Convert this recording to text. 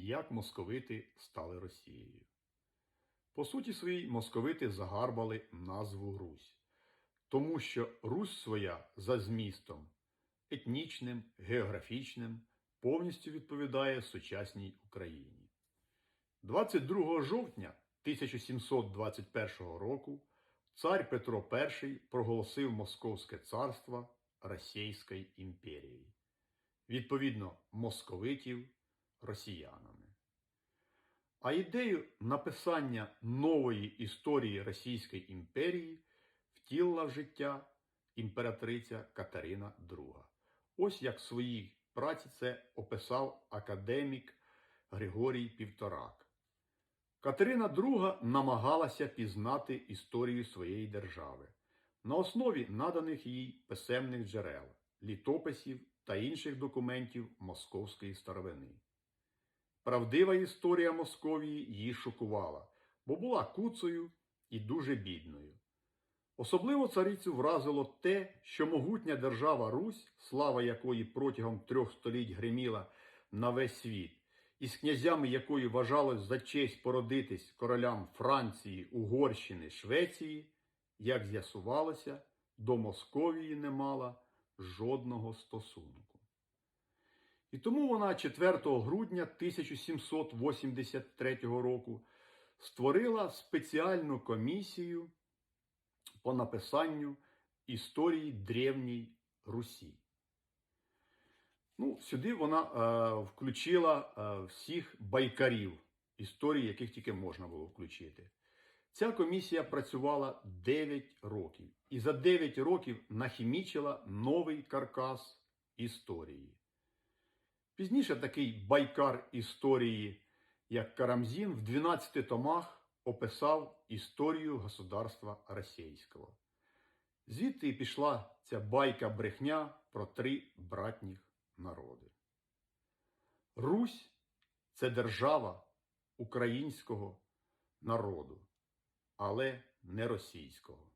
як московити стали Росією. По суті своїй московити загарбали назву Русь, тому що Русь своя за змістом етнічним, географічним повністю відповідає сучасній Україні. 22 жовтня 1721 року цар Петро І проголосив Московське царство Російською імперією, відповідно, московитів росіянами. А ідею написання нової історії Російської імперії втілила в життя імператриця Катерина II. Ось як в своїй праці це описав академік Григорій Півторак. Катерина II намагалася пізнати історію своєї держави на основі наданих їй писемних джерел, літописів та інших документів московської старовини. Правдива історія Московії її шокувала, бо була куцею і дуже бідною. Особливо царицю вразило те, що могутня держава Русь, слава якої протягом трьох століть гриміла на весь світ, і з князями якої вважалось за честь породитись королям Франції, Угорщини, Швеції, як з'ясувалося, до Московії не мала жодного стосунку. І тому вона 4 грудня 1783 року створила спеціальну комісію по написанню історії Древній Русі. Ну, сюди вона е, включила е, всіх байкарів, історії, яких тільки можна було включити. Ця комісія працювала 9 років і за 9 років нахімічила новий каркас історії. Пізніше такий байкар історії, як Карамзін, в 12 томах описав історію государства російського. Звідти і пішла ця байка брехня про три братніх народи. Русь це держава українського народу, але не російського.